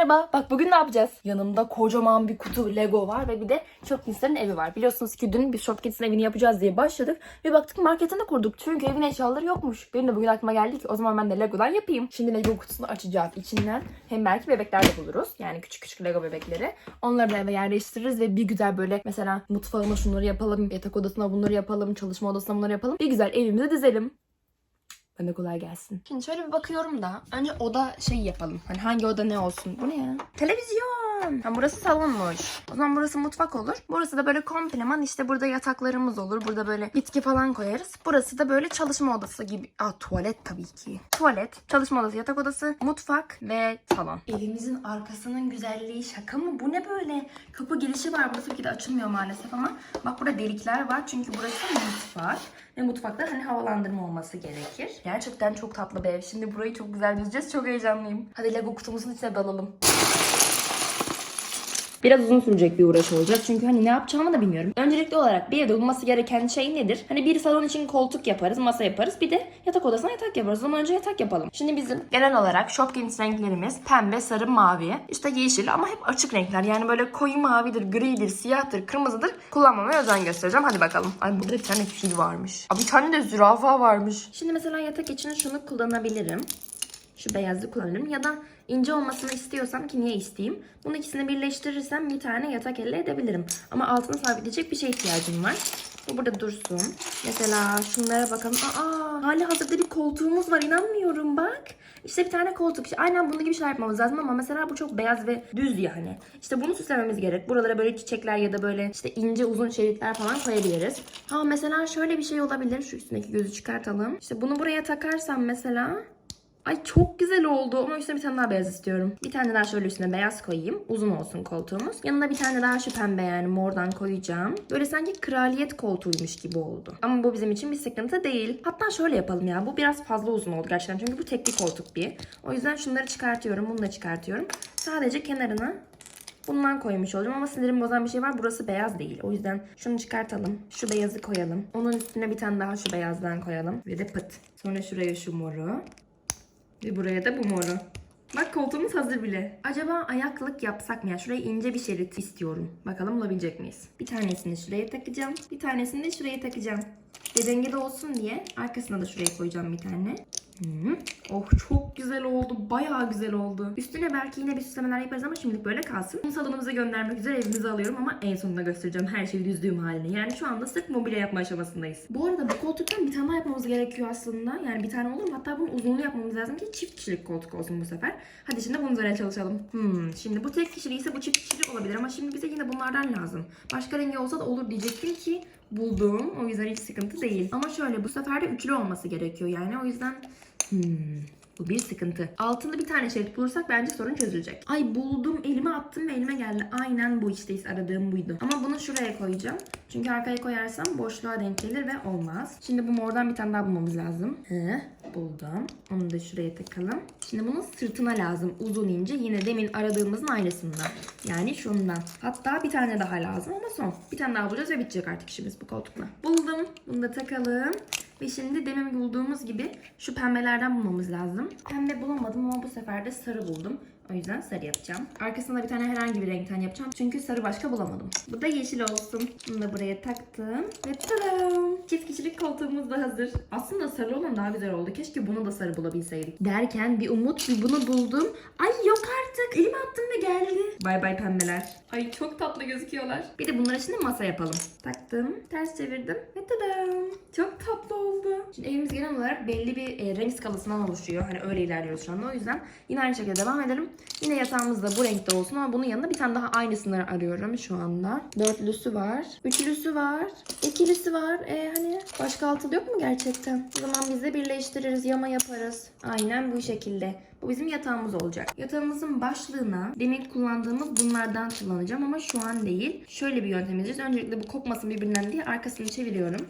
Merhaba. Bak bugün ne yapacağız? Yanımda kocaman bir kutu Lego var ve bir de Shopkins'lerin evi var. Biliyorsunuz ki dün biz Shopkins'in evini yapacağız diye başladık. Ve baktık marketini kurduk. Çünkü evin eşyaları yokmuş. Benim de bugün aklıma geldi ki o zaman ben de Lego'dan yapayım. Şimdi Lego kutusunu açacağız. İçinden hem belki bebekler de buluruz. Yani küçük küçük Lego bebekleri. Onları da eve yerleştiririz ve bir güzel böyle mesela mutfağıma şunları yapalım, yatak odasına bunları yapalım, çalışma odasına bunları yapalım. Bir güzel evimizi dizelim. Bana kolay gelsin. Şimdi şöyle bir bakıyorum da önce oda şey yapalım. Hani hangi oda ne olsun? Bu ne ya? Televizyon. Ha, burası salonmuş. O zaman burası mutfak olur. Burası da böyle kompleman işte burada yataklarımız olur. Burada böyle bitki falan koyarız. Burası da böyle çalışma odası gibi. Aa tuvalet tabii ki. Tuvalet, çalışma odası, yatak odası, mutfak ve salon. Evimizin arkasının güzelliği şaka mı? Bu ne böyle? Kapı girişi var. Burası bir de açılmıyor maalesef ama bak burada delikler var. Çünkü burası mutfak. Ve mutfakta hani havalandırma olması gerekir. Gerçekten çok tatlı bir ev. Şimdi burayı çok güzel düzeceğiz. Çok heyecanlıyım. Hadi Lego kutumuzun içine dalalım. Biraz uzun sürecek bir uğraş olacak. Çünkü hani ne yapacağımı da bilmiyorum. Öncelikli olarak bir evde olması gereken şey nedir? Hani bir salon için koltuk yaparız, masa yaparız. Bir de yatak odasına yatak yaparız. O önce yatak yapalım. Şimdi bizim genel olarak Shopkins renklerimiz pembe, sarı, mavi. işte yeşil ama hep açık renkler. Yani böyle koyu mavidir, gridir, siyahtır, kırmızıdır. Kullanmamaya özen göstereceğim. Hadi bakalım. Ay burada bir tane fil varmış. Aa, bir tane de zürafa varmış. Şimdi mesela yatak için şunu kullanabilirim. Şu beyazı kullanırım ya da ince olmasını istiyorsam ki niye isteyeyim? Bunu ikisini birleştirirsem bir tane yatak elde edebilirim. Ama altına sabitleyecek bir şey ihtiyacım var. Bu burada dursun. Mesela şunlara bakalım. Aa, hali hazırda bir koltuğumuz var. inanmıyorum bak. İşte bir tane koltuk. İşte aynen bunun gibi şeyler yapmamız lazım ama mesela bu çok beyaz ve düz yani. İşte bunu süslememiz gerek. Buralara böyle çiçekler ya da böyle işte ince uzun şeritler falan koyabiliriz. Ha mesela şöyle bir şey olabilir. Şu üstündeki gözü çıkartalım. İşte bunu buraya takarsam mesela Ay çok güzel oldu ama üstüne bir tane daha beyaz istiyorum. Bir tane daha şöyle üstüne beyaz koyayım. Uzun olsun koltuğumuz. Yanına bir tane daha şu pembe yani mordan koyacağım. Böyle sanki kraliyet koltuğuymuş gibi oldu. Ama bu bizim için bir sıkıntı değil. Hatta şöyle yapalım ya. Bu biraz fazla uzun oldu gerçekten. Çünkü bu tekli koltuk bir. O yüzden şunları çıkartıyorum. Bunu da çıkartıyorum. Sadece kenarına Bundan koymuş olacağım ama sinirim bozan bir şey var. Burası beyaz değil. O yüzden şunu çıkartalım. Şu beyazı koyalım. Onun üstüne bir tane daha şu beyazdan koyalım. Ve de pıt. Sonra şuraya şu moru. Ve buraya da bu moru. Bak koltuğumuz hazır bile. Acaba ayaklık yapsak mı ya? Şuraya ince bir şerit istiyorum. Bakalım bulabilecek miyiz? Bir tanesini şuraya takacağım. Bir tanesini de şuraya takacağım. Ve dengede olsun diye arkasına da şuraya koyacağım bir tane. Oh çok güzel oldu. Bayağı güzel oldu. Üstüne belki yine bir süslemeler yaparız ama şimdilik böyle kalsın. Bunu salonumuza göndermek üzere evimize alıyorum ama en sonunda göstereceğim her şeyi düzdüğüm halini. Yani şu anda sırf mobilya yapma aşamasındayız. Bu arada bu koltuktan bir tane daha yapmamız gerekiyor aslında. Yani bir tane olur mu? Hatta bunun uzunluğu yapmamız lazım ki çift kişilik koltuk olsun bu sefer. Hadi şimdi bunun üzerine çalışalım. Hmm, şimdi bu tek kişilik ise bu çift kişilik olabilir ama şimdi bize yine bunlardan lazım. Başka rengi olsa da olur diyecektim ki buldum. O yüzden hiç sıkıntı değil. Ama şöyle bu sefer de üçlü olması gerekiyor yani. O yüzden Hmm, bu bir sıkıntı. Altında bir tane şerit bulursak bence sorun çözülecek. Ay buldum elime attım ve elime geldi. Aynen bu işte aradığım buydu. Ama bunu şuraya koyacağım. Çünkü arkaya koyarsam boşluğa denk gelir ve olmaz. Şimdi bu mordan bir tane daha bulmamız lazım. Hı, buldum. Onu da şuraya takalım. Şimdi bunun sırtına lazım. Uzun ince. Yine demin aradığımızın aynısından. Yani şundan. Hatta bir tane daha lazım ama son. Bir tane daha bulacağız ve bitecek artık işimiz bu koltukla. Buldum. Bunu da takalım. Ve şimdi demin bulduğumuz gibi şu pembelerden bulmamız lazım. Pembe bulamadım ama bu sefer de sarı buldum. O yüzden sarı yapacağım. Arkasına da bir tane herhangi bir renkten yapacağım. Çünkü sarı başka bulamadım. Bu da yeşil olsun. Bunu da buraya taktım. Ve tadam! Çift kişilik koltuğumuz da hazır. Aslında sarı olan daha güzel oldu. Keşke bunu da sarı bulabilseydik. Derken bir umut bir bunu buldum. Ay yok artık. Elime attım ve geldi. Bay bay pembeler. Ay çok tatlı gözüküyorlar. Bir de bunları şimdi masa yapalım. Taktım. Ters çevirdim. Ve tadam! Çok tatlı. Şimdi evimiz genel olarak belli bir e, renk skalasından oluşuyor. Hani öyle ilerliyoruz şu anda. O yüzden yine aynı şekilde devam edelim. Yine yatağımız da bu renkte olsun ama bunun yanında bir tane daha aynısını arıyorum şu anda. Dörtlüsü var. Üçlüsü var. ikilisi var. E hani başka altılı yok mu gerçekten? O zaman biz de birleştiririz. Yama yaparız. Aynen bu şekilde. Bu bizim yatağımız olacak. Yatağımızın başlığına demin kullandığımız bunlardan kullanacağım ama şu an değil. Şöyle bir yöntem izleyeceğiz. Öncelikle bu kopmasın birbirinden diye arkasını çeviriyorum.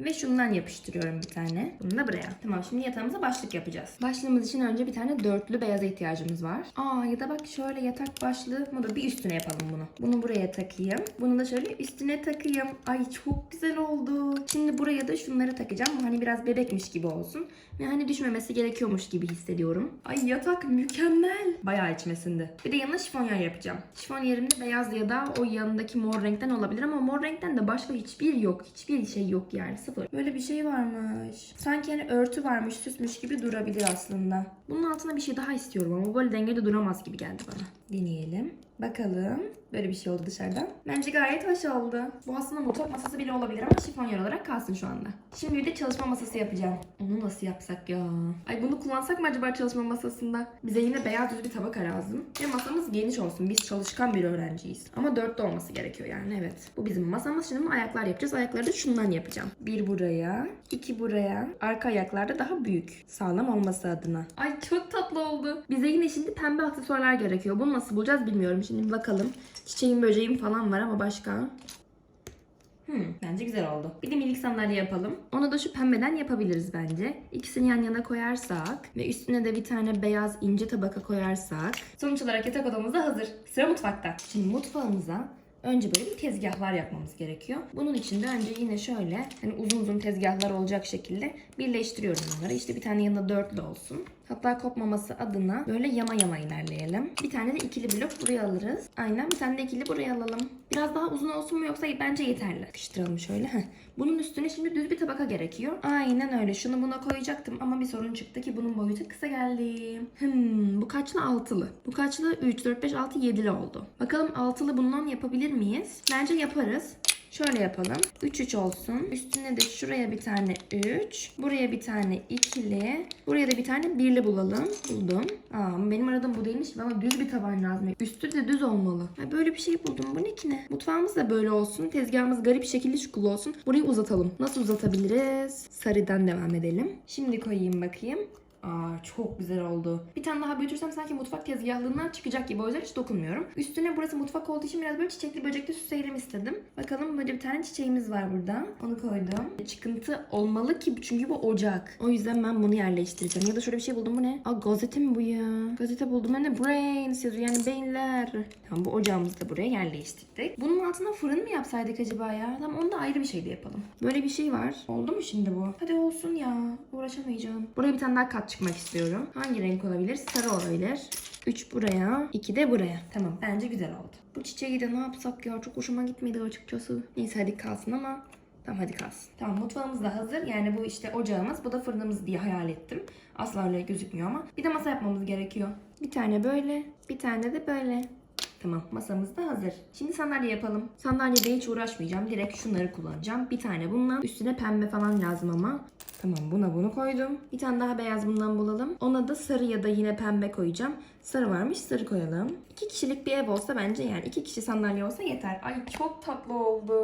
Ve şundan yapıştırıyorum bir tane. Bunu da buraya. Tamam şimdi yatağımıza başlık yapacağız. Başlığımız için önce bir tane dörtlü beyaza ihtiyacımız var. Aa ya da bak şöyle yatak başlığı. Bunu bir üstüne yapalım bunu. Bunu buraya takayım. Bunu da şöyle üstüne takayım. Ay çok güzel oldu. Şimdi buraya da şunları takacağım. Hani biraz bebekmiş gibi olsun. Ve hani düşmemesi gerekiyormuş gibi hissediyorum. Ay yatak mükemmel. Bayağı içmesinde. Bir de yanına şifonyer yapacağım. Şifonyerimde beyaz ya da o yanındaki mor renkten olabilir ama mor renkten de başka hiçbir yok. Hiçbir şey yok yani sıfır. Böyle bir şey varmış. Sanki hani örtü varmış süsmüş gibi durabilir aslında. Bunun altına bir şey daha istiyorum ama böyle dengede duramaz gibi geldi bana. Deneyelim. Bakalım. Böyle bir şey oldu dışarıdan. Bence gayet hoş oldu. Bu aslında mutfak masası bile olabilir ama şifonyer olarak kalsın şu anda. Şimdi bir de çalışma masası yapacağım. Onu nasıl yapsak ya? Ay bunu kullansak mı acaba çalışma masasında? Bize yine beyaz düz bir tabaka lazım. Ve masamız geniş olsun. Biz çalışkan bir öğrenciyiz. Ama dörtte olması gerekiyor yani evet. Bu bizim masamız. Şimdi ayaklar yapacağız. Ayakları da şundan yapacağım. Bir buraya, iki buraya. Arka ayaklar da daha büyük. Sağlam olması adına. Ay çok tatlı oldu. Bize yine şimdi pembe aksesuarlar gerekiyor. Bunu nasıl bulacağız bilmiyorum. Şimdi bakalım. Çiçeğim böceğim falan var ama başka. Hmm, bence güzel oldu. Bir de minik sandalye yapalım. Onu da şu pembeden yapabiliriz bence. İkisini yan yana koyarsak ve üstüne de bir tane beyaz ince tabaka koyarsak. Sonuç olarak yatak odamız da hazır. Sıra mutfakta. Şimdi mutfağımıza önce böyle bir tezgahlar yapmamız gerekiyor. Bunun için de önce yine şöyle hani uzun uzun tezgahlar olacak şekilde birleştiriyorum bunları. İşte bir tane yanında dörtlü olsun. Hatta kopmaması adına böyle yama yama ilerleyelim. Bir tane de ikili blok buraya alırız. Aynen bir tane de ikili buraya alalım. Biraz daha uzun olsun mu yoksa bence yeterli. Sıkıştıralım şöyle. Heh. Bunun üstüne şimdi düz bir tabaka gerekiyor. Aynen öyle. Şunu buna koyacaktım ama bir sorun çıktı ki bunun boyutu kısa geldi. Hmm, bu kaçlı? Altılı. Bu kaçlı? 3, 4, 5, 6, 7'li oldu. Bakalım altılı bundan yapabilir miyiz? Bence yaparız. Şöyle yapalım. 3 3 olsun. Üstüne de şuraya bir tane 3. Buraya bir tane ikili. Buraya da bir tane birli bulalım. Buldum. Aa, benim aradığım bu değilmiş. Bana düz bir taban lazım. Üstü de düz olmalı. Ay, böyle bir şey buldum. Bu ne ki ne? Mutfağımız da böyle olsun. Tezgahımız garip şekilli şukulu olsun. Burayı uzatalım. Nasıl uzatabiliriz? Sarıdan devam edelim. Şimdi koyayım bakayım. Aa çok güzel oldu. Bir tane daha büyütürsem sanki mutfak tezgahlığından çıkacak gibi. O yüzden hiç dokunmuyorum. Üstüne burası mutfak olduğu için biraz böyle çiçekli böcekli süsleyelim istedim. Bakalım böyle bir tane çiçeğimiz var burada. Onu koydum. Çıkıntı olmalı ki çünkü bu ocak. O yüzden ben bunu yerleştireceğim. Ya da şöyle bir şey buldum. Bu ne? Aa gazete mi bu ya? Gazete buldum. Ben de brains yazıyor. Yani beyinler. Tamam bu ocağımızı da buraya yerleştirdik. Bunun altına fırın mı yapsaydık acaba ya? Tamam onu da ayrı bir şeyde yapalım. Böyle bir şey var. Oldu mu şimdi bu? Hadi olsun ya. Uğraşamayacağım. Buraya bir tane daha kat çıkmak istiyorum. Hangi renk olabilir? Sarı olabilir. 3 buraya, 2 de buraya. Tamam bence güzel oldu. Bu çiçeği de ne yapsak ya? Çok hoşuma gitmedi açıkçası. Neyse hadi kalsın ama Tamam hadi kalsın. Tamam mutfağımız da hazır. Yani bu işte ocağımız, bu da fırınımız diye hayal ettim. Asla öyle gözükmüyor ama. Bir de masa yapmamız gerekiyor. Bir tane böyle, bir tane de böyle. Tamam masamız da hazır. Şimdi sandalye yapalım. Sandalyede hiç uğraşmayacağım. Direkt şunları kullanacağım. Bir tane bundan. Üstüne pembe falan lazım ama. Tamam buna bunu koydum. Bir tane daha beyaz bundan bulalım. Ona da sarı ya da yine pembe koyacağım. Sarı varmış sarı koyalım. İki kişilik bir ev olsa bence yani iki kişi sandalye olsa yeter. Ay çok tatlı oldu.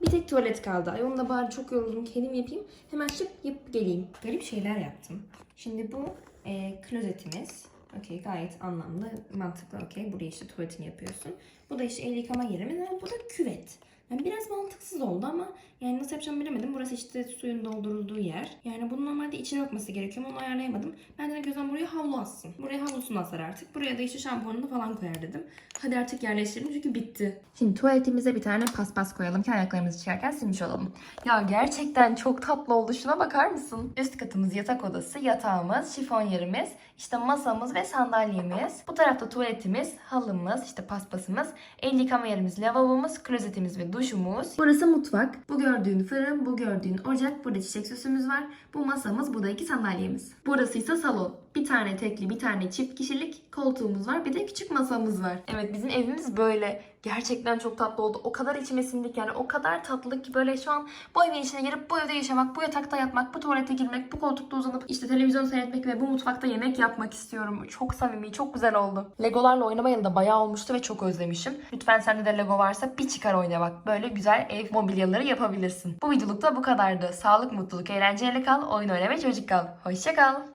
Bir tek tuvalet kaldı. Ay onu da bari çok yoruldum. Kendim yapayım. Hemen şıp yapıp geleyim. Garip şeyler yaptım. Şimdi bu e, klozetimiz. Okey gayet anlamlı, mantıklı okey. Buraya işte tuvaletini yapıyorsun. Bu da işte el yıkama yerimiz ama bu da küvet. Yani biraz mantıksız oldu ama yani nasıl yapacağımı bilemedim. Burası işte suyun doldurulduğu yer. Yani bunun normalde içine atması gerekiyor ama onu ayarlayamadım. Ben de gözden buraya havlu assın. Buraya havlusunu asar artık. Buraya da işte şampuanını falan koyar dedim. Hadi artık yerleştirelim çünkü bitti. Şimdi tuvaletimize bir tane paspas koyalım ki ayaklarımızı çıkarken silmiş olalım. Ya gerçekten çok tatlı oldu. Şuna bakar mısın? Üst katımız yatak odası, yatağımız, şifon yerimiz, işte masamız ve sandalyemiz. Bu tarafta tuvaletimiz, halımız, işte paspasımız, el yıkama yerimiz, lavabomuz, klozetimiz ve duşumuz. Burası mutfak. Bu gördüğün fırın, bu gördüğün ocak, burada çiçek süsümüz var. Bu masamız, bu da iki sandalyemiz. Burası ise salon. Bir tane tekli, bir tane çift kişilik koltuğumuz var. Bir de küçük masamız var. Evet bizim evimiz böyle. Gerçekten çok tatlı oldu. O kadar içime sindik yani. O kadar tatlı ki böyle şu an bu evin içine girip bu evde yaşamak, bu yatakta yatmak, bu tuvalete girmek, bu koltukta uzanıp işte televizyon seyretmek ve bu mutfakta yemek yapmak istiyorum. Çok samimi, çok güzel oldu. Legolarla oynamayalı da bayağı olmuştu ve çok özlemişim. Lütfen sende de Lego varsa bir çıkar oyna bak. Böyle güzel ev mobilyaları yapabilirsin. Bu videoluk da bu kadardı. Sağlık, mutluluk, eğlenceyle kal, oyun oyna çocuk kal. Hoşça kal.